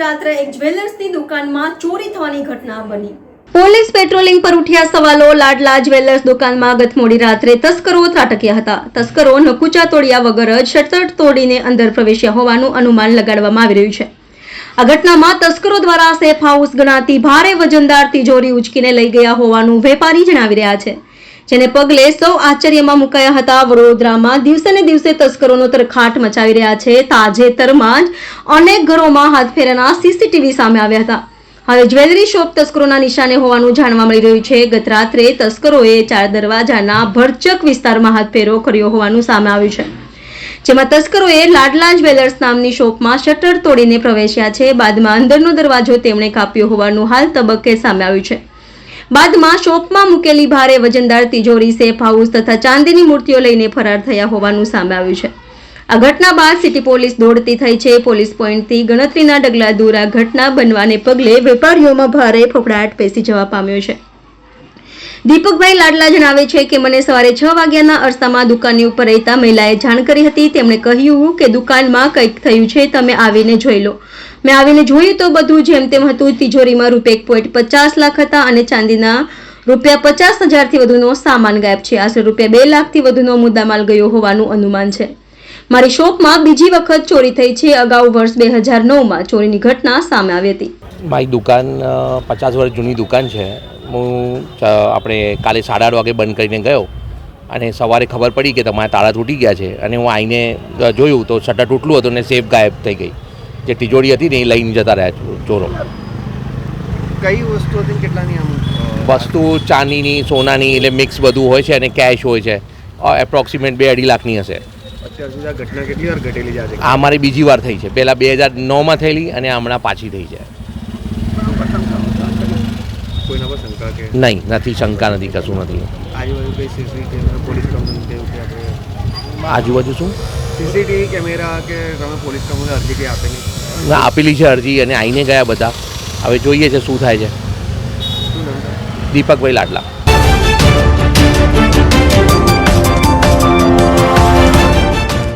રાત્રે એક જ્વેલર્સની દુકાનમાં ચોરી થવાની ઘટના બની. પોલીસ પેટ્રોલિંગ પર ઉઠ્યા સવાલો, લાડલા જ્વેલર્સ દુકાનમાં ગત મોડી રાત્રે તસ્કરો ત્રાટક્યા હતા. તસ્કરો નકુચા તોડ્યા વગર જ શટર તોડીને અંદર પ્રવેશ્યા હોવાનું અનુમાન લગાડવામાં આવી રહ્યું છે. આ ઘટનામાં તસ્કરો દ્વારા સેફ હાઉસ ગણાતી ભારે વજનદાર તિજોરી ઉચકીને લઈ ગયા હોવાનું વેપારી જણાવી રહ્યા છે. જેને પગલે સૌ આશ્ચર્યમાં મુકાયા હતા. વડોદરામાં દિવસે ને દિવસે તસ્કરોનો તરખાટ મચાવી રહ્યા છે. તાજેતરમાં જ અનેક ઘરોમાં હાથ ફેરાના સીસીટીવી સામે આવ્યા હતા. હવે જ્વેલરી શોપ તસ્કરોના નિશાને હોવાનું જાણવા મળી રહ્યું છે. ગત રાત્રે તસ્કરોએ ચાર દરવાજાના ભરચક વિસ્તારમાં હાથફેરો કર્યો હોવાનું સામે આવ્યું છે. જેમાં તસ્કરોએ લાડલા જ્વેલર્સ નામની શોપમાં શટર તોડીને પ્રવેશ્યા છે. બાદમાં અંદરનો દરવાજો તેમણે કાપ્યો હોવાનું હાલ તબક્કે સામે આવ્યું છે. બાદમાં શોપમાં મૂકેલી ભારે વજનદાર તિજોરી, સેફ હાઉસ તથા ચાંદીની મૂર્તિઓ લઈને ફરાર થયા હોવાનું સામે આવ્યું છે. આ ઘટના બાદ સિટી પોલીસ દોડતી થઈ છે. પોલીસ પોઈન્ટથી ગણતરીના ડગલા દૂર આ ઘટના બનવાને પગલે વેપારીઓમાં ભારે ફફડાટ પેસી જવા પામ્યો છે. દીપકભાઈ લાડલા જણાવે છે કે મને સવારે છ વાગ્યાના અરસામાં દુકાનની ઉપર રહેતા મહિલાએ જાણ કરી હતી. તેમણે કહ્યું કે દુકાનમાં કંઈક થયું છે, તમે આવીને જોઈ લો. મેં આવીને જોયું તો બધું જેમ તેમ હતું. તિજોરીમાં રૂપિયા એક પોઈન્ટ પચાસ લાખ હતા અને ચાંદીના રૂપિયા પચાસ હજારથી વધુનો સામાન ગાયબ છે. આશરે રૂપિયા બે લાખથી વધુનો મુદ્દામાલ ગયો હોવાનું અનુમાન છે. મારી શોપમાં બીજી વખત ચોરી થઈ છે. અગાઉ વર્ષ બે હજાર નવમાં ચોરીની ઘટના સામે આવી હતી. મારી દુકાન પચાસ વર્ષ જૂની દુકાન છે. હું આપણે કાલે સાડા આઠ વાગે બંધ કરીને ગયો અને સવારે ખબર પડી કે તમારા તાળા તૂટી ગયા છે અને હું આવીને જોયું તો શટર તૂટલું હતું અને સેફ ગાયબ થઈ ગઈ. જે તિજોરી હતી ને એ લઈને જતા રહ્યા ચોરો. કઈ વસ્તુ હતી કેટલાની વસ્તુ ચાંદીની સોનાની એટલે મિક્સ બધું હોય છે અને કેશ હોય છે. એપ્રોક્સિમેટ બે અઢી લાખની હશે. આ મારી બીજી વાર થઈ છે. પહેલાં બે હજાર નવમાં થયેલી અને હમણાં પાછી થઈ છે. શંકા કે નહીં નથી શંકા નથી કશું નથી. આજુબાજુ કઈ સીસીટીવી પોલીસ કંપની કેવું કે આપણે આજુબાજુ શું? સીસીટીવી કેમેરા કે તમે પોલીસ કમ્પ્લેન અરજી કે આપેલી ના આપેલી છે અરજી અને આવીને ગયા બધા. હવે જોઈએ છે શું થાય છે. છે? દીપકભાઈ લાડલા.